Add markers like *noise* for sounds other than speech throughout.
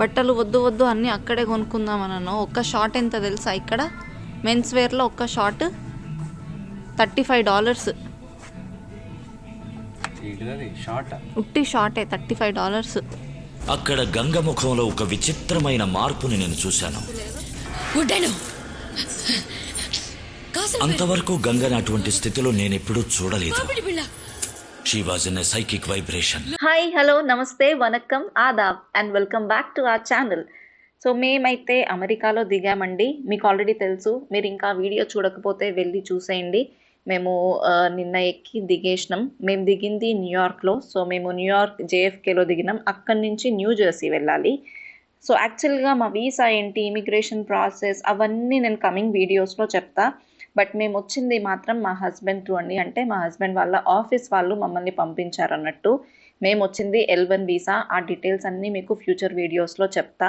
బట్టలు వద్దు వద్దు అన్నీ అక్కడే కొనుక్కుందామన్నాను ఒక్క షార్ట్ ఎంత తెలుసా ఇక్కడ? మెన్స్ వేర్లో ఒక్క షార్ట్ థర్టీ ఫైవ్ డాలర్స్. ఉట్టి షార్టే థర్టీ ఫైవ్ డాలర్స్. అక్కడ గంగ ముఖంలో ఒక విచిత్రమైన మార్పుని నేను చూశాను. అంతవరకు గంగని అటువంటి స్థితిలో నేనెప్పుడూ చూడలేదు. She was in psychic vibration hi hello నమస్తే vanakkam Aadab and welcome back to our channel so మేమైతే అమెరికాలో దిగామండి. మీకు ఆల్రెడీ తెలుసు మీరు ఇంకా వీడియో చూడకపోతే వెళ్ళి చూసేయండి. మేము నిన్న ఎక్కి దిగేసినాం. మేము దిగింది న్యూయార్క్లో సో మేము న్యూయార్క్ జేఎఫ్కేలో దిగినాం. అక్కడి నుంచి న్యూ జెర్సీ వెళ్ళాలి. సో యాక్చువల్గా మా వీసా ఏంటి ఇమిగ్రేషన్ ప్రాసెస్ అవన్నీ నేను కమింగ్ వీడియోస్లో చెప్తా. బట్ మేము వచ్చింది మాత్రం మా హస్బెండ్ త్రూ అండి. అంటే మా హస్బెండ్ వాళ్ళ ఆఫీస్ వాళ్ళు మమ్మల్ని పంపించారు అన్నట్టు. మేము వచ్చింది ఎల్ వన్ వీసా ఆ డీటెయిల్స్ అన్నీ మీకు ఫ్యూచర్ వీడియోస్లో చెప్తా.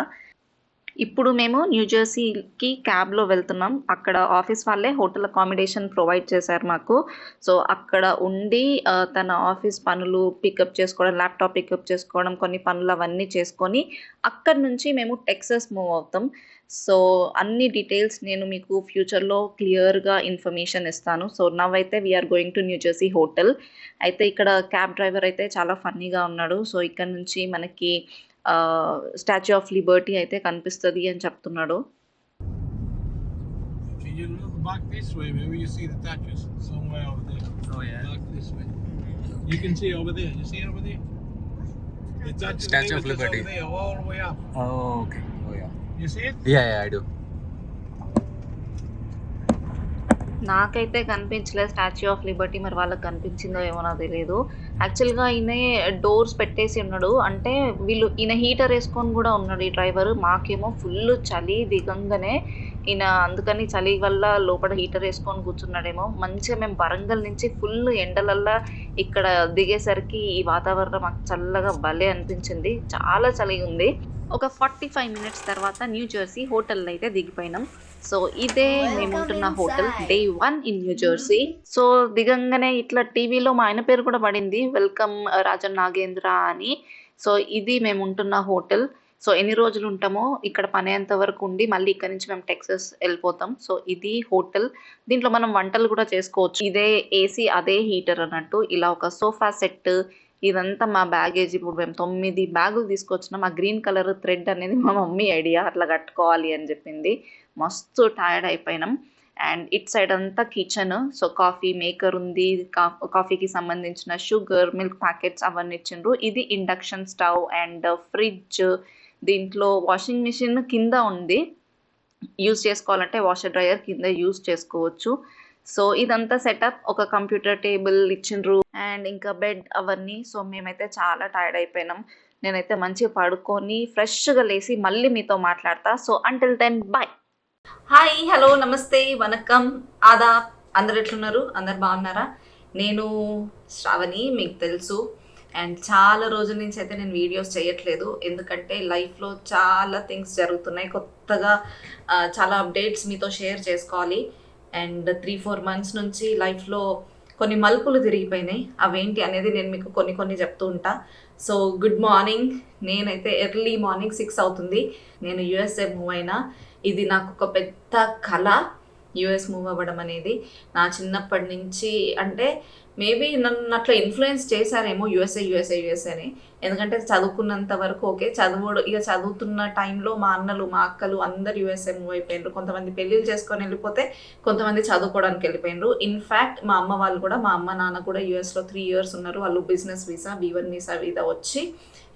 ఇప్పుడు మేము న్యూ జెర్సీకి క్యాబ్లో వెళ్తున్నాం. అక్కడ ఆఫీస్ వాళ్ళే హోటల్ అకామిడేషన్ ప్రొవైడ్ చేశారు మాకు. సో అక్కడ ఉండి తన ఆఫీస్ పనులు పికప్ చేసుకోవడం ల్యాప్టాప్ పికప్ చేసుకోవడం కొన్ని పనులు అవన్నీ చేసుకొని అక్కడి నుంచి మేము టెక్సస్ మూవ్ అవుతాం. సో అన్ని డీటెయిల్స్ నేను మీకు ఫ్యూచర్లో క్లియర్గా ఇన్ఫర్మేషన్ ఇస్తాను. సో నవ్ అయితే we're going to new New Jersey hotel అయితే ఇక్కడ క్యాబ్ డ్రైవర్ అయితే చాలా ఫన్నీగా ఉన్నాడు. సో ఇక్కడ నుంచి మనకి స్టాచ్యూ ఆఫ్ లిబర్టీ అయితే కనిపిస్తుంది అని చెప్తున్నాడు. Oh, okay. Oh, yeah. You see it? Yeah yeah I do. నాకైతే కనిపించలేదు స్టాచ్యూ ఆఫ్ లిబర్టీ మరి వాళ్ళకి కనిపించిందో ఏమో నాకు తెలియదు యాక్చువల్గా ఈయన డోర్స్ పెట్టేసి ఉన్నాడు. అంటే వీళ్ళు ఈయన హీటర్ వేసుకొని కూడా ఉన్నాడు ఈ డ్రైవర్. మాకేమో ఫుల్ చలి దిగంగానే ఈయన అందుకని చలి వల్ల లోపల హీటర్ వేసుకొని కూర్చున్నాడేమో. మంచిగా మేము వరంగల్ నుంచి ఫుల్ ఎండలల్లా ఇక్కడ దిగేసరికి ఈ వాతావరణం మాకు చల్లగా భలే అనిపించింది. చాలా చలిగా ఉంది. ఒక ఫార్టీ ఫైవ్ మినిట్స్ తర్వాత న్యూ జెర్సీ హోటల్ అయితే దిగిపోయినాం. సో ఇదే మేము ఉంటున్న hotel day one in New Jersey so దిగంగానే ఇట్లా టీవీలో మా ఆయన పేరు కూడా పడింది వెల్కమ్ రాజన్ నాగేంద్ర అని. సో ఇది మేము ఉంటున్న హోటల్ సో ఎన్ని రోజులు ఉంటామో ఇక్కడ పని అయ్యేంత వరకు ఉండి మళ్ళీ ఇక్కడ నుంచి మేము టెక్సస్ వెళ్ళిపోతాం. సో ఇది హోటల్ దీంట్లో మనం వంటలు కూడా చేసుకోవచ్చు. ఇదే ఏసీ అదే హీటర్ అన్నట్టు. ఇలా ఒక సోఫా సెట్ ఇదంతా మా బ్యాగేజ్ ఇప్పుడు మేము తొమ్మిది బ్యాగులు తీసుకొచ్చినాం ఆ గ్రీన్ కలర్ థ్రెడ్ అనేది మా మమ్మీ ఐడియా అట్లా కట్టుకోవాలి అని చెప్పింది. మస్తు టైర్డ్ అయిపోయినాం. అండ్ ఇట్ సైడ్ అంతా కిచెన్ సో కాఫీ మేకర్ ఉంది కా- కాఫీకి సంబంధించిన షుగర్ మిల్క్ ప్యాకెట్స్ అవన్నీ ఇచ్చిండ్రు. ఇది ఇండక్షన్ స్టవ్ అండ్ ఫ్రిడ్జ్ దీంట్లో వాషింగ్ మిషన్ కింద ఉంది. యూస్ చేసుకోవాలంటే వాషర్ డ్రయర్ కింద యూస్ చేసుకోవచ్చు. సో ఇదంతా సెటప్ ఒక కంప్యూటర్ టేబుల్ ఇచ్చిండ్రు అండ్ ఇంకా బెడ్ అవన్నీ. సో మేమైతే చాలా టైర్డ్ అయిపోయినాం. నేనైతే మంచిగా పడుకొని ఫ్రెష్గా లేసి మళ్ళీ మీతో మాట్లాడతా. So until then bye hi hello నమస్తే వనకం. ఆదా అందరు ఎట్లున్నారు? అందరు బాగున్నారా? నేను శ్రావణి మీకు తెలుసు. అండ్ చాలా రోజుల నుంచి అయితే నేను వీడియోస్ చేయట్లేదు. ఎందుకంటే లైఫ్లో చాలా థింగ్స్ జరుగుతున్నాయి. కొత్తగా చాలా అప్డేట్స్ మీతో షేర్ చేసుకోవాలి. అండ్ త్రీ ఫోర్ మంత్స్ నుంచి లైఫ్లో కొన్ని మలుపులు తిరిగిపోయినాయి. అవేంటి అనేది నేను మీకు కొన్ని కొన్ని చెప్తూ ఉంటా. So good morning. నేనైతే ఎర్లీ మార్నింగ్ సిక్స్ అవుతుంది. నేను యుఎస్ఏ మూవ్ అయినా. ఇది నాకు ఒక పెద్ద కళ. యుఎస్ మూవ్ అవ్వడం అనేది నా చిన్నప్పటి నుంచి. అంటే మేబీ నన్ను అట్లా ఇన్ఫ్లుయెన్స్ చేశారేమో యుఎస్ఏ యుఎస్ఏ యుఎస్ఏ అని. ఎందుకంటే చదువుకున్నంత వరకు ఓకే చదువుడు ఇక చదువుతున్న టైంలో మా అన్నలు మా అక్కలు అందరు యుఎస్ఏ మూవ్ అయిపోయినారు. కొంతమంది పెళ్ళిళ్ళు చేసుకొని వెళ్ళిపోతే కొంతమంది చదువుకోవడానికి వెళ్ళిపోయినారు. ఇన్ఫ్యాక్ట్ మా అమ్మ వాళ్ళు కూడా మా అమ్మ నాన్న కూడా యుఎస్లో త్రీ ఇయర్స్ ఉన్నారు. వాళ్ళు business visa B one visa visa వచ్చి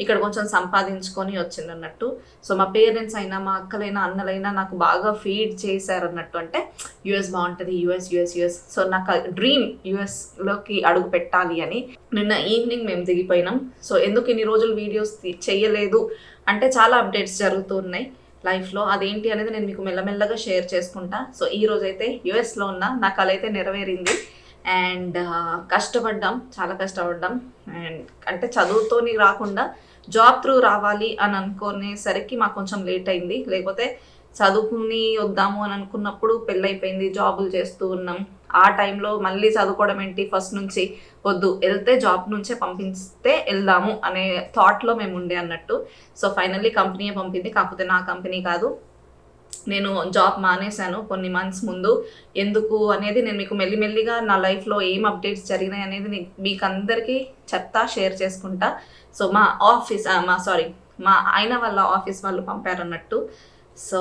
ఇక్కడ కొంచెం సంపాదించుకొని వచ్చింది అన్నట్టు సో మా పేరెంట్స్ అయినా మా అక్కలైనా అన్నలైనా నాకు బాగా ఫీడ్ చేశారు అన్నట్టు అంటే యుఎస్ బాగుంటుంది యుఎస్ యుఎస్ యుఎస్. సో నాకు డ్రీమ్ యుఎస్లోకి అడుగు పెట్టాలి అని నిన్న ఈవినింగ్ మేము దిగిపోయినాం. సో ఎందుకు ఇన్ని రోజులు వీడియోస్ చేయలేదు అంటే చాలా అప్డేట్స్ జరుగుతూ ఉన్నాయి లైఫ్లో. అదేంటి అనేది నేను మీకు మెల్లమెల్లగా షేర్ చేసుకుంటా. సో ఈ రోజైతే యుఎస్లో ఉన్న నా కళ అయితే నెరవేరింది. అండ్ కష్టపడ్డాం చాలా కష్టపడ్డాం. అండ్ అంటే చదువుతోని రాకుండా జాబ్ త్రూ రావాలి అని అనుకునేసరికి మాకు కొంచెం లేట్ అయింది. లేకపోతే చదువుకుని వద్దాము అని అనుకున్నప్పుడు పెళ్ళైపోయింది జాబులు చేస్తూ ఉన్నాం. ఆ టైంలో మళ్ళీ చదువుకోవడం ఏంటి? ఫస్ట్ నుంచి వద్దు వెళ్తే జాబ్ నుంచే పంపిస్తే వెళ్దాము అనే థాట్లో మేము ఉండే అన్నట్టు. సో ఫైనల్లీ కంపెనీయే పంపింది కాకపోతే నా కంపెనీ కాదు. నేను జాబ్ మానేశాను కొన్ని మంత్స్ ముందు. ఎందుకు అనేది నేను మీకు మెల్లిమెల్లిగా నా లైఫ్లో ఏం అప్డేట్స్ జరిగినాయి అనేది మీకు అందరికీ చెప్తా షేర్ చేసుకుంటా. సో మా ఆఫీస్ మా సారీ మా ఆయన వాళ్ళ ఆఫీస్ వాళ్ళు పంపారన్నట్టు. సో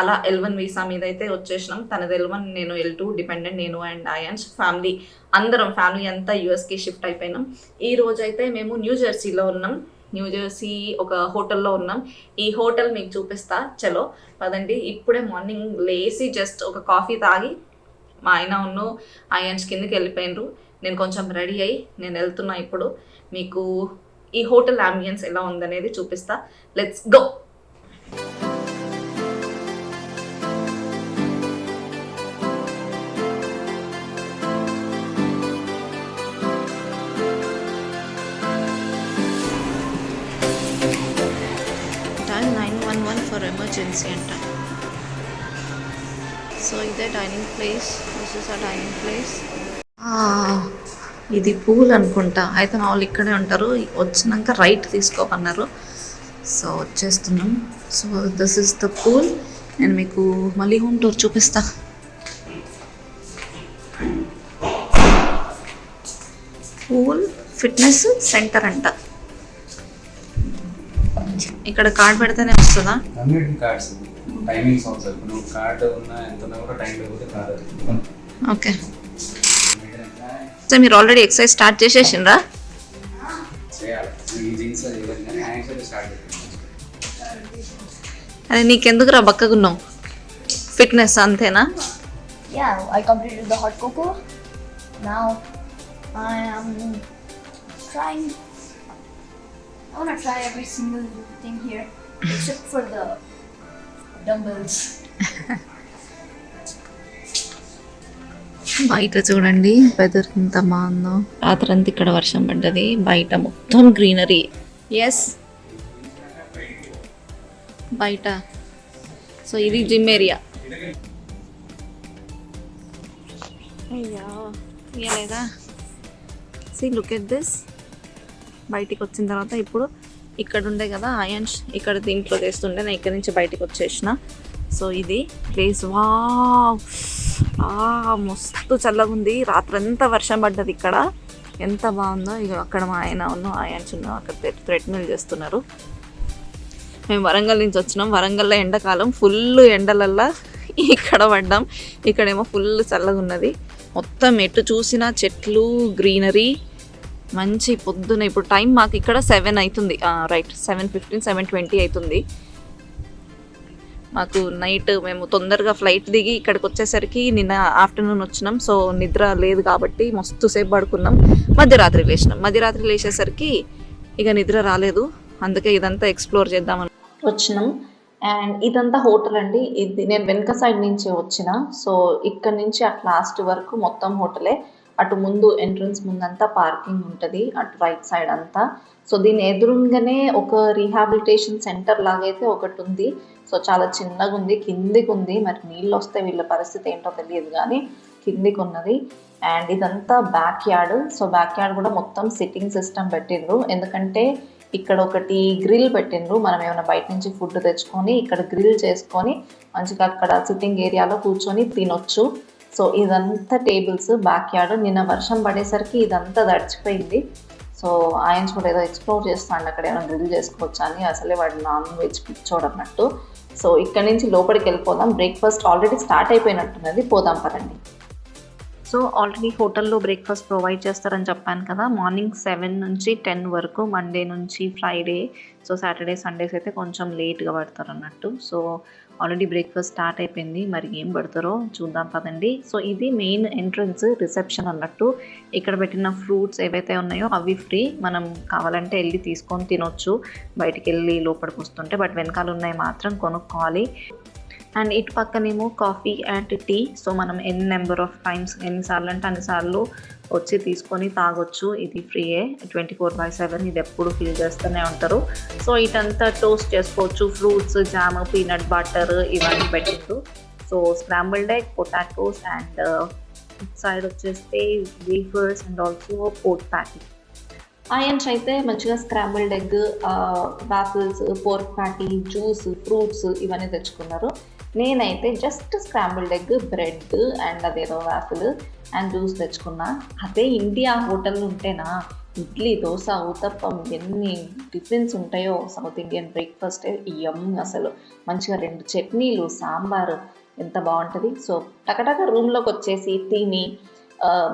అలా ఎల్ వన్ వీసా మీద అయితే వచ్చేసినాం. తనది ఎల్ వన్ నేను ఎల్ టూ డిపెండెంట్ నేను అండ్ ఆయన్స్ ఫ్యామిలీ అందరం ఫ్యామిలీ అంతా యూఎస్కి షిఫ్ట్ అయిపోయినాం. ఈ రోజు అయితే మేము న్యూ జెర్సీలో ఉన్నాం. న్యూ జెర్సీ ఒక హోటల్లో ఉన్నాం. ఈ హోటల్ మీకు చూపిస్తా. చలో పదండి. ఇప్పుడే మార్నింగ్ లేసి జస్ట్ ఒక కాఫీ తాగి మా ఆయన ఉన్ను ఆయన్స్ కిందకి వెళ్ళిపోయినరు. నేను కొంచెం రెడీ అయ్యి నేను వెళ్తున్నా ఇప్పుడు. మీకు ఈ హోటల్ అంబియన్స్ ఎలా ఉందనేది చూపిస్తా. లెట్స్ గో ఫర్ ఎమర్జెన్సీ అంట సో ఇదే dining place this is a dining place ఇది పూల్ అనుకుంటా. అయితే మా వాళ్ళు ఇక్కడే ఉంటారు. వచ్చినాక రైట్ తీసుకోమన్నారు. సో వచ్చేస్తున్నాం. So this is the pool నేను మీకు మళ్ళీ హోమ్ టూర్ చూపిస్తా. పూల్ ఫిట్నెస్ సెంటర్ అంట. ఇక్కడ కార్డ్ పెడితేనే వస్తుందా? అన్నిటి కార్డ్స్ టైమింగ్స్ నువ్వు కార్డు ఉన్నా ఎంత ఉన్నా కూడా టైం లేకపోతే కాదు. ఓకే. సో మీరు ఆల్రెడీ ఎక్సర్సైజ్ స్టార్ట్ చేసేసిండ్రా? అదే నీకెందుకు రా బక్కగున్నావు? ఫిట్నెస్ అంతేనా? Yeah, I completed the hot cocoa. Now I am trying. I want to try every single thing here except for the dumbbells. బయట చూడండి వెదర్ ఎంత బాగుందో. రాత్రంతా ఇక్కడ వర్షం పడ్డది బయట మొత్తం గ్రీనరీ. ఎస్ బయట. సో ఇది జిమ్ ఏరియా అయ్యా. తీయలేదా సి లుక్ ఎట్ దిస్ బయటికి వచ్చిన తర్వాత ఇప్పుడు ఇక్కడ ఉండే కదా అయన్స్ ఇక్కడ దీంట్లో చేస్తుండే నేను ఇక్కడ నుంచి బయటికి వచ్చేసిన. సో ఇది ప్లేస్ వా మస్తు చల్లగా ఉంది. రాత్రంతా వర్షం పడ్డది ఇక్కడ. ఎంత బాగుందో. ఇక అక్కడ మా ఆయన ఉన్న ఆయన్స్ ఉన్న అక్కడ థ్రెడ్మిల్ చేస్తున్నారు. మేము వరంగల్ నుంచి వచ్చినాం. వరంగల్లో ఎండాకాలం ఫుల్ ఎండలల్లా ఇక్కడ పడ్డాం. ఇక్కడేమో ఫుల్ చల్లగా ఉన్నది. మొత్తం ఎటు చూసినా చెట్లు గ్రీనరీ మంచి పొద్దున ఇప్పుడు టైం మాకు ఇక్కడ సెవెన్ అవుతుంది right seven fifteen seven twenty అవుతుంది మాకు నైట్ మేము తొందరగా ఫ్లైట్ దిగి ఇక్కడికి వచ్చేసరికి నిన్న ఆఫ్టర్నూన్ వచ్చినాం. సో నిద్ర లేదు కాబట్టి మస్తు సేపు పడుకున్నాం. మధ్యరాత్రి లేచినాం. మధ్యరాత్రి లేచేసరికి ఇక నిద్ర రాలేదు. అందుకే ఇదంతా ఎక్స్ప్లోర్ చేద్దామని వచ్చినాం. అండ్ ఇదంతా హోటల్ అండి. ఇది నేను వెనుక సైడ్ నుంచి వచ్చిన. సో ఇక్కడ నుంచి అట్ లాస్ట్ వరకు మొత్తం హోటలే. అటు ముందు ఎంట్రన్స్ ముందంతా పార్కింగ్ ఉంటుంది అటు రైట్ సైడ్ అంతా. సో దీని ఎదురుగానే ఒక రీహాబిలిటేషన్ సెంటర్ లాగైతే ఒకటి ఉంది సో చాలా చిన్నగా ఉంది కిందికి ఉంది మరి నీళ్ళు వస్తే వీళ్ళ పరిస్థితి ఏంటో తెలియదు కానీ కిందికి ఉన్నది అండ్ ఇదంతా backyard so backyard కూడా మొత్తం సిట్టింగ్ సిస్టమ్ పెట్టిండ్రు. ఎందుకంటే ఇక్కడ ఒకటి గ్రిల్ పెట్టిండ్రు. మనం ఏమైనా బయట నుంచి ఫుడ్ తెచ్చుకొని ఇక్కడ గ్రిల్ చేసుకొని మంచిగా అక్కడ సిట్టింగ్ ఏరియాలో కూర్చొని తినొచ్చు. సో ఇదంతా టేబుల్స్ బ్యాక్ యార్డ్ నిన్న వర్షం పడేసరికి ఇదంతా తడిచిపోయింది. సో ఆయన కూడా ఏదో ఎక్స్ప్లోర్ చేస్తాడు అక్కడ ఏమైనా గ్రిల్ చేసుకోవచ్చా అని. అసలే వాడు నాన్ వెజ్ పిచ్చోడు అన్నట్టు. సో ఇక్కడ నుంచి లోపలికి వెళ్ళిపోదాం. బ్రేక్ఫాస్ట్ ఆల్రెడీ స్టార్ట్ అయిపోయినట్టున్నది. పోదాం పదండి. సో ఆల్రెడీ హోటల్లో బ్రేక్ఫాస్ట్ ప్రొవైడ్ చేస్తారని చెప్పాను కదా. మార్నింగ్ సెవెన్ నుంచి టెన్ వరకు మండే నుంచి ఫ్రైడే. సో సాటర్డే సండేస్ అయితే కొంచెం లేట్గా పడతారు అన్నట్టు సో ఆల్రెడీ బ్రేక్ఫాస్ట్ స్టార్ట్ అయిపోయింది. మరి ఏం పెడతారో చూద్దాం పదండి. సో ఇది మెయిన్ ఎంట్రన్స్ రిసెప్షన్ అన్నట్టు. ఇక్కడ పెట్టిన ఫ్రూట్స్ ఏవైతే ఉన్నాయో అవి ఫ్రీ. మనం కావాలంటే వెళ్ళి తీసుకొని తినొచ్చు. బయటికి వెళ్ళి లోపలికి వస్తుంటే. బట్ వెనకాల ఉన్నాయి మాత్రం కొనుక్కోవాలి. అండ్ ఇటు పక్కనేమో కాఫీ అండ్ టీ సో మనం ఎన్ని నెంబర్ ఆఫ్ టైమ్స్ ఎన్నిసార్లు అంటే అన్నిసార్లు వచ్చి తీసుకొని తాగొచ్చు. ఇది ఫ్రీయే. ట్వంటీ ఫోర్ బై సెవెన్ ఇది ఎప్పుడు ఫిల్ చేస్తూనే ఉంటారు. సో ఇటంతా టోస్ట్ చేసుకోవచ్చు. ఫ్రూట్స్ జామ్ పీనట్ బటర్ ఇవన్నీ పెట్టిండ్రు. So scrambled egg potatoes and uh, side వచ్చేస్తే wafers and also pork patty ఆయన్స్ అయితే మంచిగా scrambled egg waffles pork patty juice fruits ఇవన్నీ తెచ్చుకున్నారు. నేనైతే just scrambled egg bread and అదేదో వాఫిల్ అండ్ జ్యూస్ తెచ్చుకున్నా. అదే ఇండియా హోటల్ ఉంటేనా? ఇడ్లీ దోశ ఊతప్పం ఎన్ని టిఫిన్స్ ఉంటాయో సౌత్ ఇండియన్ బ్రేక్ఫాస్ట్ ఎమ్ అసలు. మంచిగా రెండు చట్నీలు సాంబారు ఎంత బాగుంటుంది? సో టకటక రూమ్లోకి వచ్చేసి తిని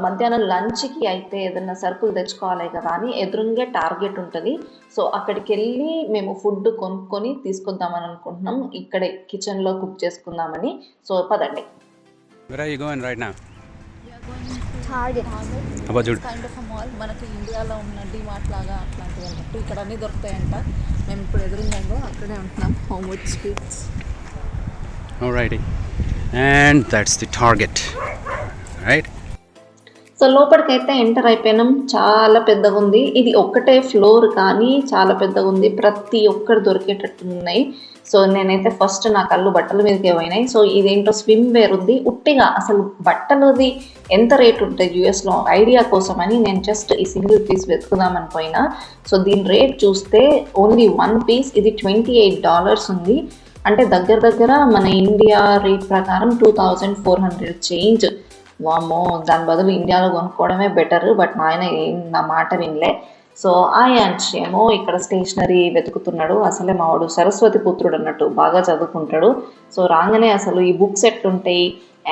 మధ్యాహ్నం లంచ్కి అయితే ఏదైనా సరుకులు తెచ్చుకోవాలి కదా అని ఎదురుగా టార్గెట్ ఉంటుంది. సో అక్కడికి వెళ్ళి మేము ఫుడ్ కొనుక్కొని తీసుకొద్దామని అనుకుంటున్నాం. ఇక్కడే కిచెన్లో కుక్ చేసుకుందామని. సో పదండి. Where are you going right now? Target. అబ్బా చూడు కైండ్ ఆఫ్ మాల్ మనకి ఇండియాలో ఉన్న డిమార్ట్ లాగా అట్లాంటివి అన్నట్టు. ఇక్కడ అన్నీ దొరుకుతాయంట. మేము ఇప్పుడు ఎదురుందంగో అక్కడే ఉంటున్నాం. Homewood Suites Alrighty. And that's the target. Right? So లోపలికైతే ఎంటర్ అయిపోయినాం. చాలా పెద్దగా ఉంది. ఇది ఒక్కటే ఫ్లోర్ కానీ చాలా పెద్దగా ఉంది. ప్రతి ఒక్కరు దొరికేటట్టు ఉన్నాయి సో నేనైతే ఫస్ట్ నా కళ్ళు బట్టల మీదకే పోయినాయి. సో ఇదేంటో స్విమ్ వేర్ ఉంది. ఉట్టిగా అసలు బట్టలది ఎంత రేట్ ఉంటుంది యూఎస్లో? ఐడియా కోసం అని నేను జస్ట్ ఈ సింగిల్ పీస్ వెతుకుదామని పోయినా. సో దీని రేట్ చూస్తే ఓన్లీ వన్ పీస్. ఇది ట్వంటీ ఎయిట్ డాలర్స్ ఉంది. అంటే దగ్గర దగ్గర మన ఇండియా రేట్ ప్రకారం two thousand four hundred change. వామ్మో దాని బదులు ఇండియాలో కొనుక్కోవడమే బెటర్ బట్ మా ఆయన ఏం నా మాట వినలే. సో ఆ యాంష్ ఏమో ఇక్కడ స్టేషనరీ వెతుకుతున్నాడు. అసలే మావాడు సరస్వతి పుత్రుడు అన్నట్టు బాగా చదువుకుంటాడు. సో రాగానే అసలు ఈ బుక్స్ ఎట్లుంటాయి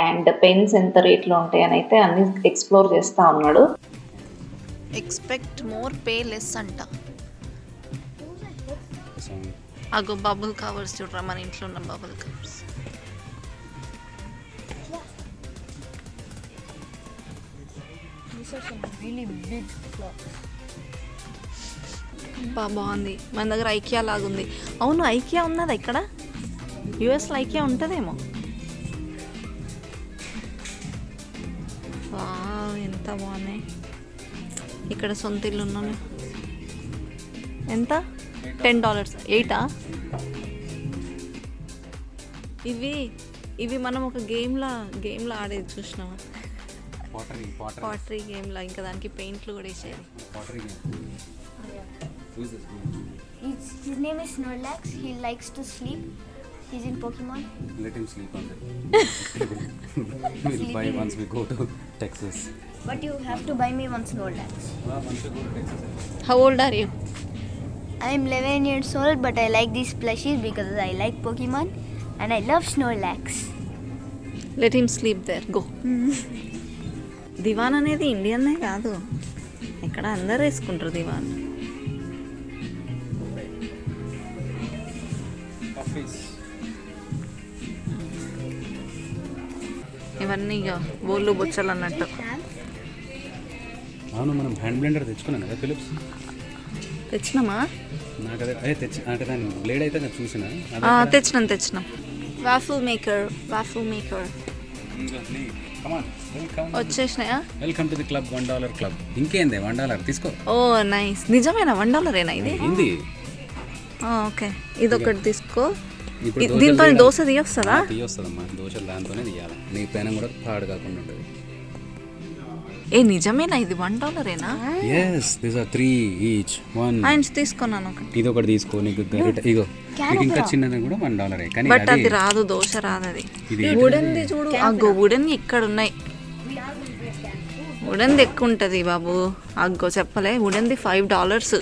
అండ్ పెన్స్ ఎంత రేట్లో ఉంటాయి అని అయితే అన్ని ఎక్స్ప్లోర్ చేస్తూ ఉన్నాడు. ఎక్స్పెక్ట్ మోర్ పే లెస్ అంట. అగో బబుల్ కవర్స్ చూడరా మన ఇంట్లో ఉన్న బబుల్ కవర్స్ These బా బాగుంది. మన దగ్గర ఐకియా లాగా ఉంది అవును ఐకియా ఉన్నదా ఇక్కడ? యూఎస్లో ఐకియా ఉంటుందేమో. వావ్, ఎంత బాగున్నాయి. ఇక్కడ సొంత ఇల్లు ఉన్నాను. ఎంత? Ten dollars. ఎయిటా? ఇవి ఇవి మనం ఒక గేమ్లా గేమ్లో ఆడేది చూసినామా pottery, pottery, పాటరీ గేమ్లా ఇంకా దానికి పెయింట్లు కూడా వేసేది pottery game. Who's this? He's, his name is Snorlax. He likes to sleep. He's in Pokemon. Let him sleep on *laughs* it. we'll buy once we go to Texas. But you have to buy me one Snorlax. Well, once we go to Texas. How old are you I'm 11 years old, but I like these plushies because I like Pokemon and I love Snorlax. Let him sleep there go *laughs* దివాన్ అనేది ఇండియన్నే కాదు. ఇక్కడ అందరు వేసుకుంటారు దివాన్. ఇవన్నీ ఇక బోళ్ళు బొచ్చలు అన్నట్టు. అవును మనం హ్యాండ్ బ్లెండర్ కదా ఫిలిప్స్ తెచ్చినామా? నాకు అదే అదే తెచ్చి దాని బ్లేడ్ అయితే నేను చూసిన. తెచ్చినాం తెచ్చినాం. Waffle maker waffle maker వచ్చేసినాయా? Welcome to the club one dollar club ఇంకేంది వన్ డాలర్ తీసుకో. Oh nice. నిజమేనా వన్ డాలరేనా ఇది? ఆ, ఓకే. ఇది ఒకటి తీసుకో. దీంతో దోశ తీయొస్తుందా? తీయొస్తుందమ్మా. దోశలు దాంతోనే తీయాలి. నీ పైన కూడా పాడు కాకుండా ఉంటుంది. ఏ నిజమేనా ఇది? One డాలరేనా yes this are three each one ఆయన తీసుకున్నాను ఒకటి ఇది ఒకటి. తీసుకో నీకు ఇగో. నీకు ఇంకా చిన్నది కూడా వన్ డాలరే కానీ బట్ అది రాదు దోశ రాదు అది ఇది వుడెన్ది చూడు. అగ్గో వుడెన్ ఇక్కడ ఉన్నాయి వుడెన్ది ఎక్కువ ఉంటుంది బాబు. అగ్గో చెప్పలే. వుడెన్ది five dollars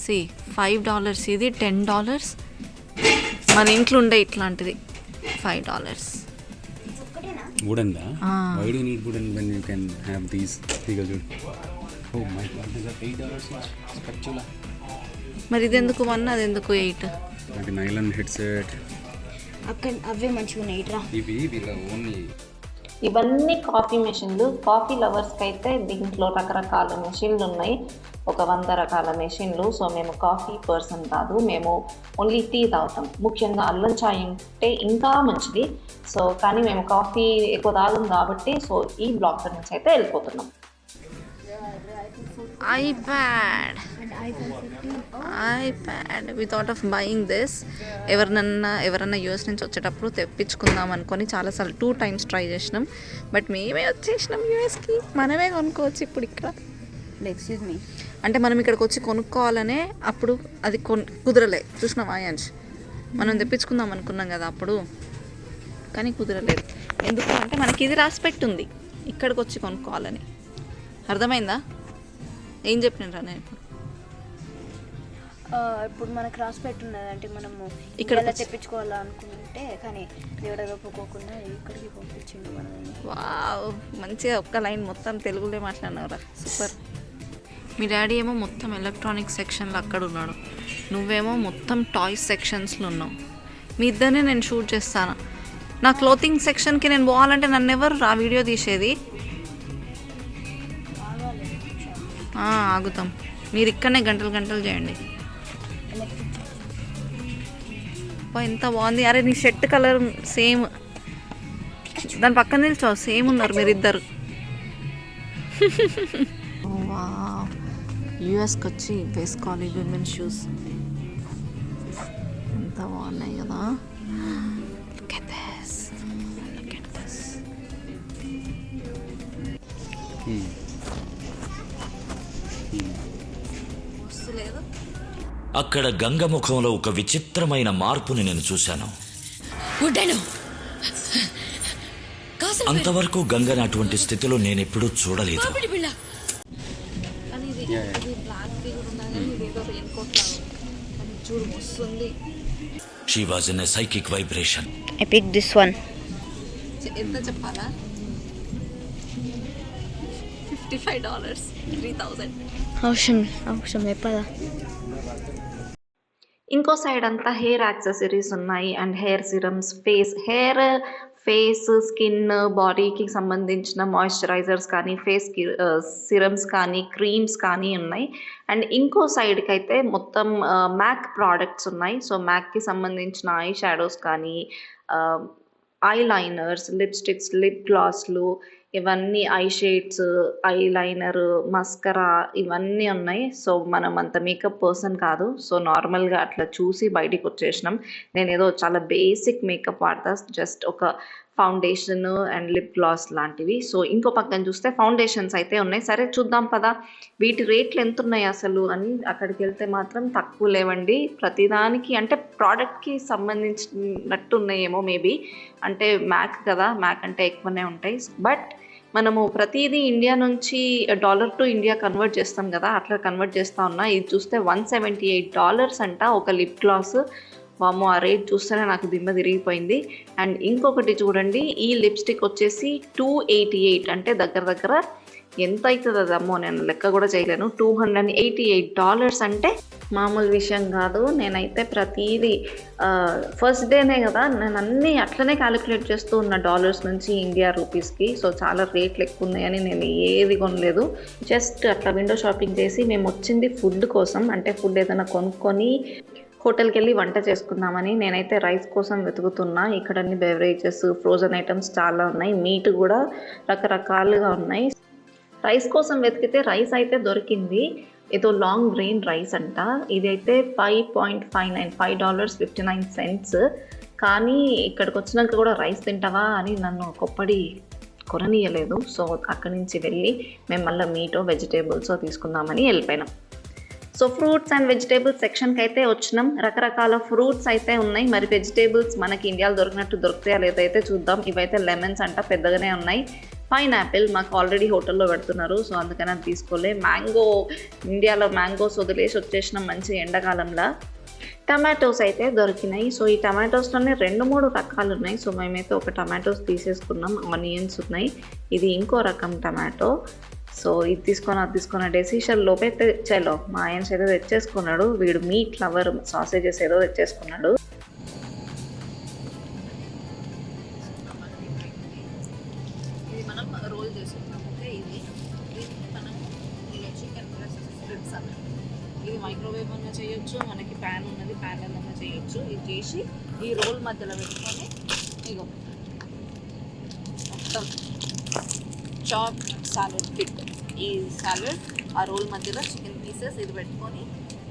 see five dollars ఇది టెన్ డాలర్స్ మన ఇంట్లో ఉండే ఇట్లాంటిది. ఫైవ్ డాలర్స్ వుడెన్దా ఆ. Why do need wooden when you can have these ఇగో చూడు ఓ my god this are 8 dollars spatula మరి ఇది ఎందుకు వన్ అది ఎందుకు ఎయిట్? అది నైలాన్ హెడ్సెట్. అక్కడ అవే మంచిగా ఉన్నాయి రా ఇవి వీళ్ళ ఓన్లీ. ఇవన్నీ కాఫీ మెషిన్లు. కాఫీ లవర్స్కి అయితే దీంట్లో రకరకాల మెషిన్లు ఉన్నాయి. ఒక వంద రకాల మెషిన్లు. సో మేము కాఫీ పర్సన్ కాదు. మేము ఓన్లీ టీ తాగుతాం. ముఖ్యంగా అల్లం చాయ్ అంటే ఇంకా మంచిది. సో కానీ మేము కాఫీ ఎక్కువ తాగం కాబట్టి సో ఈ బ్లాక్ నుంచి అయితే వెళ్ళిపోతున్నాం. iPhone 15. IPad we thought of buying this ఎవరినన్నా ఎవరన్నా యూఎస్ నుంచి వచ్చేటప్పుడు తెప్పించుకుందాం అనుకొని చాలాసార్లు టూ టైమ్స్ ట్రై చేసినాం. బట్ మేమే వచ్చేసినాం యూఎస్కి మనమే కొనుక్కోవచ్చు ఇప్పుడు ఇక్కడ. Excuse me. అంటే మనం ఇక్కడికి వచ్చి కొనుక్కోవాలనే అప్పుడు అది కొన్ కుదరలే. చూసినాం ఆయాంష్ మనం తెప్పించుకుందాం అనుకున్నాం కదా అప్పుడు. కానీ కుదరలేదు. ఎందుకు అంటే మనకి ఇది రాసి పెట్టుంది. ఇక్కడికి వచ్చి కొనుక్కోవాలని. అర్థమైందా? ఏం చెప్పినరా నేను ఇప్పుడు? ఇప్పుడు మనకు రాసి పెట్టున్నది. అంటే మనము ఇక్కడ ఇక్కడ వచ్చి- తెప్పించుకోవాలా అనుకుంటే కానీ దేవుడు ఒప్పుకోకుండా ఇక్కడికి పంపించిండు మనల్ని. వావ్ మంచిగా ఒక్క లైన్ మొత్తం తెలుగులో మాట్లాడినవరా. సూపర్. మీ డాడీ ఏమో మొత్తం ఎలక్ట్రానిక్ సెక్షన్లో అక్కడ ఉన్నాడు. నువ్వేమో మొత్తం టాయ్స్ సెక్షన్స్లో ఉన్నావు. మీ ఇద్దరిని నేను షూట్ చేస్తాను? నా క్లోతింగ్ సెక్షన్కి నేను పోవాలంటే నన్ను ఎవరు ఆ వీడియో తీసేది? ఆగుతాం. మీరు ఇక్కడనే గంటలు గంటలు చేయండి. ఎంత బాగుంది. అరే నీ షర్ట్ కలర్ సేమ్. దాని పక్కన నిల్చో సేమ్ ఉన్నారు మీరిద్దరు. యూఎస్కి వచ్చి వేసుకోవాలి విమెన్ షూస్. ఎంత బాగున్నాయి కదా. అక్కడ గంగ ముఖంలో ఒక విచిత్రమైన మార్పుని నేను చూశాను. అంతవరకు గంగని అటువంటి స్థితిలో నేను ఎప్పుడూ చూడలేదు she was in psychic vibration I pick this one ఎంత చెప్పాలా? Fifty five dollars three thousand అవసరం అవసరం ఎప్పదా ఇంకో సైడ్ అంతా హెయిర్ యాక్సెసరీస్ ఉన్నాయి and hair serums face hair face skin బాడీకి సంబంధించిన మాయిశ్చరైజర్స్ కానీ ఫేస్ సిరమ్స్ కానీ క్రీమ్స్ కానీ ఉన్నాయి. అండ్ ఇంకో సైడ్కి అయితే మొత్తం మ్యాక్ ప్రోడక్ట్స్ ఉన్నాయి. సో మ్యాక్కి సంబంధించిన ఐ షాడోస్ కానీ ఐ లైనర్స్ లిప్స్టిక్స్ లిప్ గ్లాస్లు ఇవన్నీ I shades eyeliner mascara ఇవన్నీ ఉన్నాయి. సో మనం అంత మేకప్ పర్సన్ కాదు. సో నార్మల్గా అట్లా చూసి బయటికి వచ్చేసినాం. నేను ఏదో చాలా బేసిక్ మేకప్ వాడతా. జస్ట్ ఒక ఫౌండేషన్ అండ్ లిప్ గ్లాస్ లాంటివి. సో ఇంకో పక్కన చూస్తే ఫౌండేషన్స్ అయితే ఉన్నాయి. సరే చూద్దాం పదా. వీటి రేట్లు ఎంత ఉన్నాయి అసలు? అని అక్కడికి వెళ్తే మాత్రం తక్కువ లేవండి. ప్రతిదానికి అంటే ప్రోడక్ట్కి సంబంధించినట్టు ఉన్నాయేమో మేబీ. అంటే మ్యాక్ కదా మ్యాక్ అంటే ఎక్కువనే ఉంటాయి. బట్ మనము ప్రతిదీ ఇండియా నుంచి డాలర్ టు ఇండియా కన్వర్ట్ చేస్తాం కదా అట్లా కన్వర్ట్ చేస్తా ఉన్నా. ఇది చూస్తే వన్ సెవెంటీ ఎయిట్ డాలర్స్ అంట ఒక లిప్ గ్లాస్. వామో ఆ రేట్ చూస్తేనే నాకు దిమ్మ తిరిగిపోయింది. అండ్ ఇంకొకటి చూడండి ఈ లిప్స్టిక్ వచ్చేసి టూ ఎయిటీ ఎయిట్ అంటే దగ్గర దగ్గర ఎంత అవుతుంది అదమ్మో నేను లెక్క కూడా చేయలేను. Two hundred eighty eight dollars అంటే మామూలు విషయం కాదు. నేనైతే ప్రతిదీ ఫస్ట్ డేనే కదా నేను అన్నీ అట్లనే క్యాలిక్యులేట్ చేస్తూ ఉన్న డాలర్స్ నుంచి ఇండియా రూపీస్కి సో చాలా రేట్లు ఎక్కువ ఉన్నాయని నేను ఏది కొనలేదు. జస్ట్ అట్లా విండో షాపింగ్ చేసి మేము వచ్చింది ఫుడ్ కోసం. అంటే ఫుడ్ ఏదైనా కొనుక్కొని హోటల్కి వెళ్ళి వంట చేసుకుందామని నేనైతే రైస్ కోసం వెతుకుతున్నా. ఇక్కడ అన్ని బెవరేజెస్ ఫ్రోజన్ ఐటమ్స్ చాలా ఉన్నాయి. మీట్ కూడా రకరకాలుగా ఉన్నాయి. రైస్ కోసం వెతికితే రైస్ అయితే దొరికింది. ఏదో లాంగ్ గ్రెయిన్ రైస్ అంట. ఇదైతే five point five nine five dollars fifty nine cents కానీ ఇక్కడికి వచ్చినాక కూడా రైస్ తింటావా అని నన్ను కొప్పడి కొననీయలేదు సో అక్కడి నుంచి వెళ్ళి మేము మళ్ళీ మీటో వెజిటేబుల్స్ తీసుకుందామని వెళ్ళిపోయినాం. సో ఫ్రూట్స్ అండ్ వెజిటేబుల్స్ సెక్షన్కి అయితే వచ్చినాం. రకరకాల ఫ్రూట్స్ అయితే ఉన్నాయి. మరి వెజిటేబుల్స్ మనకి ఇండియాలో దొరికినట్టు దొరుకుతాయా లేదైతే చూద్దాం. ఇవైతే లెమన్స్ అంట పెద్దగానే ఉన్నాయి. పైన్ యాపిల్ మాకు ఆల్రెడీ హోటల్లో పెడుతున్నారు. సో అందుకని అది తీసుకోలే. మ్యాంగో ఇండియాలో మ్యాంగోస్ వదిలేసి వచ్చేసినాం మంచి ఎండాకాలంలో. టమాటోస్ అయితే దొరికినాయి. సో ఈ టమాటోస్లోనే రెండు మూడు రకాలు ఉన్నాయి. సో మేమైతే ఒక టమాటోస్ తీసేసుకున్నాం. ఆనియన్స్ ఉన్నాయి. ఇది ఇంకో రకం టమాటో. సో ఇది తీసుకొని అది తీసుకొని డెసిషన్ లోపే తెచ్చాలో మా ఆయన ఏదో తెచ్చేసుకున్నాడు. వీడు మీట్ ఫ్లవర్ సాసేజెస్ ఏదో తెచ్చేసుకున్నాడు. ఇది మనం రోల్ ఇది చేయొచ్చు మనకి ప్యాన్ ఉన్నది ప్యాన్ అన్న చేయొచ్చు. ఇది చేసి ఈ రోల్ మధ్యలో పెట్టుకొని ఇగో మొత్తం చాప్ సాలెడ్ కిట్ ఈ సాలెడ్ ఆ రోల్ మధ్యలో చికెన్ పీసెస్ ఇది పెట్టుకొని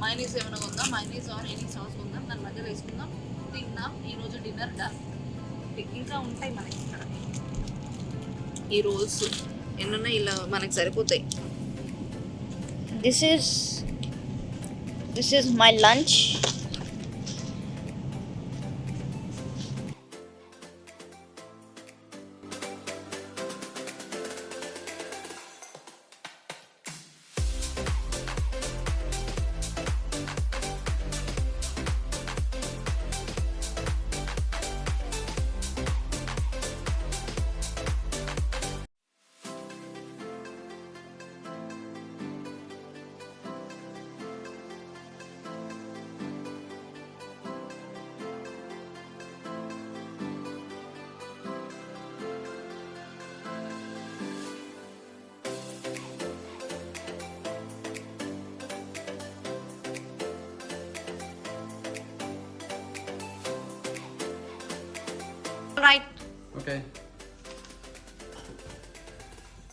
మైనీస్ ఏమైనా కొందాం మైనీస్ ఆర్ ఎనీ సాస్ కొందాం దాని మధ్యలో వేసుకుందాం తిన్నాం ఈరోజు డిన్నర్ డన్ ఇంకా ఉంటాయి మనకి ఇక్కడ. ఈ రోల్స్ ఎన్నున్నా ఇలా మనకి సరిపోతాయి. This is this is my lunch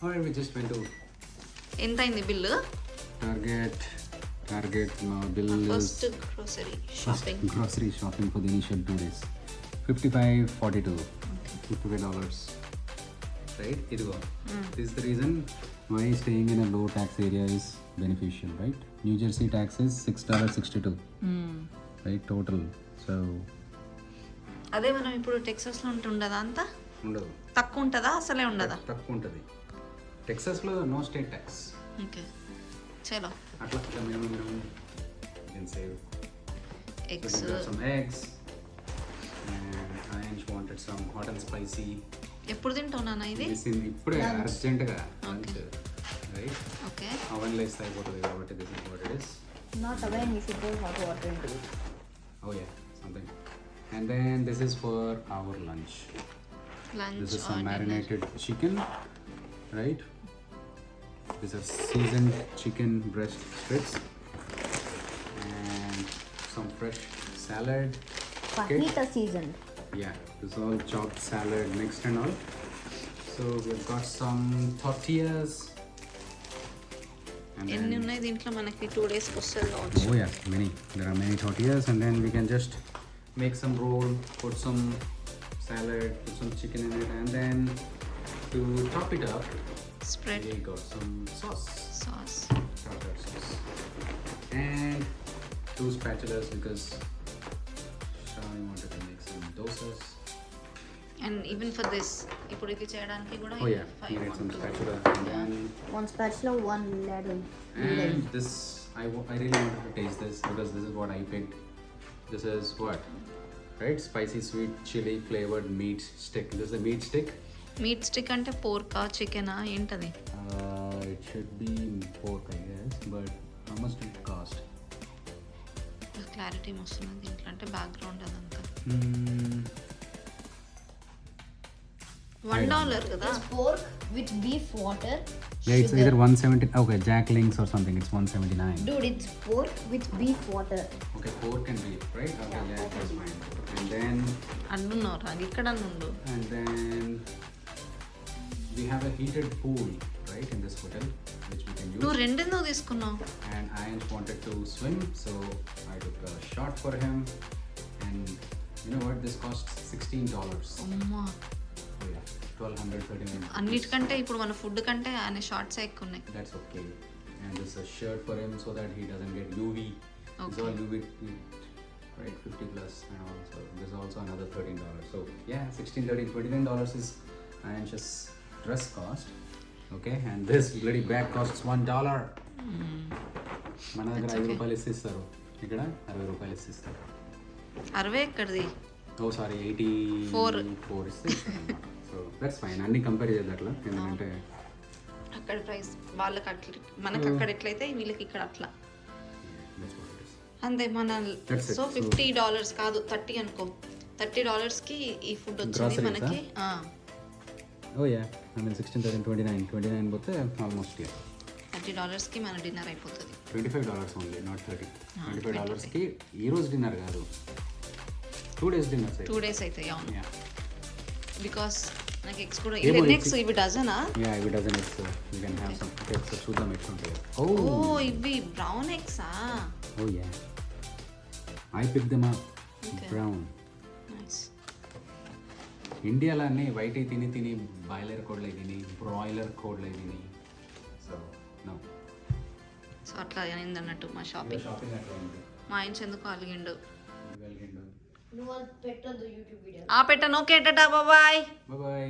Alright, we just went to ఎంత అయింది bill Target. Target now bill is first grocery shopping grocery shopping for the initial two days. 55 42 55 dollars right idigo this is the reason why staying in a low tax area is beneficial right new jersey tax is six dollar 62 right total so అదే మనం ఇప్పుడు టెక్సస్లో ఉంటుండదా అంతా ఉండదు తక్కువ ఉంటుందా అసలే ఉండదా తక్కువ ఉంటుంది టెక్సస్లో నో స్టేట్ ట్యాక్స్ ఓకే చలో అట్లా ఇట్లా minimum minimum can save eggs eggs and Ayansh wanted some hot and spicy ఎప్పుడు తింటావు నాన్న ఇది ఇప్పుడే అర్జెంట్గా లంచ్ రైట్ ఓకే అవెన్లో వేస్తే అయిపోతుంది కాబట్టి this is what it is Not aware you should pour hot water into it. Oh yeah something and then this is for our lunch lunch? This is seasoned chicken breast strips and some fresh salad. Fajita seasoned. Yeah, this is all chopped salad mixed and all. So we've got some tortillas. And ఎన్ని then, ఉన్నాయి దీంట్లో మనకి two డేస్కి వస్తుంది కావచ్చు oh yeah, many. There are many tortillas, and then we can just make some roll, put some salad, put some chicken in it, and then to top it Spread. We got some sauce. Sauce. Tartar sauce. And two spatulas because Shani wanted to make some dosas. And even for this, you put it in the cheyadaniki kuda Oh yeah, we need some spatula. And then, One spatula, one ladle. and this, I, I really wanted to taste this because this is what I picked. This is what? Right? Spicy sweet chili flavored meat stick. This is a meat stick. Meat stick అంటే పోర్కా చికెనా ఏంటది Uh, it should be pork, I guess, but how much did it cost? Clarity వస్తున్నది దీంట్లో అంటే background అదంతా Hmm. One dollar కదా pork with beef water. Yeah, it's either 170. Okay, Jack Links or something. It's 179. Dude, it's pork with beef water. Okay, pork and beef, right? Okay, yeah, that's fine. And then, అంటున్నావు రా ఇక్కడ నుండు and then we have a heated pool, right, in this hotel, which we can use. నువ్వు రెండెందుకు తీసుకున్నావు and Ayan wanted to swim, so I took a shot for him. And you know what? This cost sixteen dollars. అమ్మా Oh yeah, twelve hundred thirty-nine. అన్నిటికంటే ఇప్పుడు మన food కంటే ఆయన shorts ఎక్కువ ఉన్నాయి That's okay. And this is a shirt for him so that he doesn't get UV. It's Okay. all UV, right? Fifty plus and all. So this is also another thirteen dollars. So yeah, 16 13 29 dollars is Ayan's dress cost. Okay, and this bloody bag costs one dollar. మన దగ్గర ఐదు రూపాయలు ఇస్తే ఇస్తారు. ఇక్కడ అరవై రూపాయలు ఇస్తే ఇస్తారు. అరవై ఎక్కడిది? Oh sorry eighty Four. Four ఇస్తే సో దట్స్ ఫైన్ అన్ని కంపేర్ చేద్దాం అట్లా. ఎందుకంటే అక్కడ ప్రైస్ వాళ్ళకి అట్లా మనకి అక్కడ ఎట్లయితే వీళ్ళకి ఇక్కడ అట్లా. అంతే మన. సో ఫిఫ్టీ డాలర్స్ కాదు థర్టీ అనుకో. థర్టీ డాలర్స్కి ఈ ఫుడ్ వచ్చింది మనకి ఓ yeah I mean sixteen thousand twenty nine twenty nine పోతే ఆల్మోస్ట్ ఇయర్ థర్టీ డాలర్స్కి మన డిన్నర్ అయిపోతుంది. Twenty five dollars only not thirty twenty five డాలర్స్కి ఈ రోజు డిన్నర్ కాదు. Two days dinner two days అవుతాయి అవును యా బికాస్ నాకు ఎగ్స్ కూడా ఇవి ఇది- నెక్స్ట్ ఇవి డజనా యా ఇవి dozen eggs you can have some eggs చూద్దాం ఎట్లా ఉంటాయో. ఓ ఓ ఇవి బ్రౌన్ ఎగ్సా ఓ yeah I pick them up. Brown ఇండియాలో అన్నీ వైట్ తిని తిని బాయిలర్ కోడ్లు తిని బ్రాయిలర్ కోడ్లు తిని. సో నో సో అట్లా అయింది అన్నట్టు మా షాపింగ్. షాపింగ్ అట్లా ఉంది మా ఆయన ఎందుకు అలిగిండు? వెల్గిండు నువ్వు పెట్టొద్దు యూట్యూబ్ వీడియో ఆ పెట్టను. ఓకే టాటా బాబాయ్ బాయ్.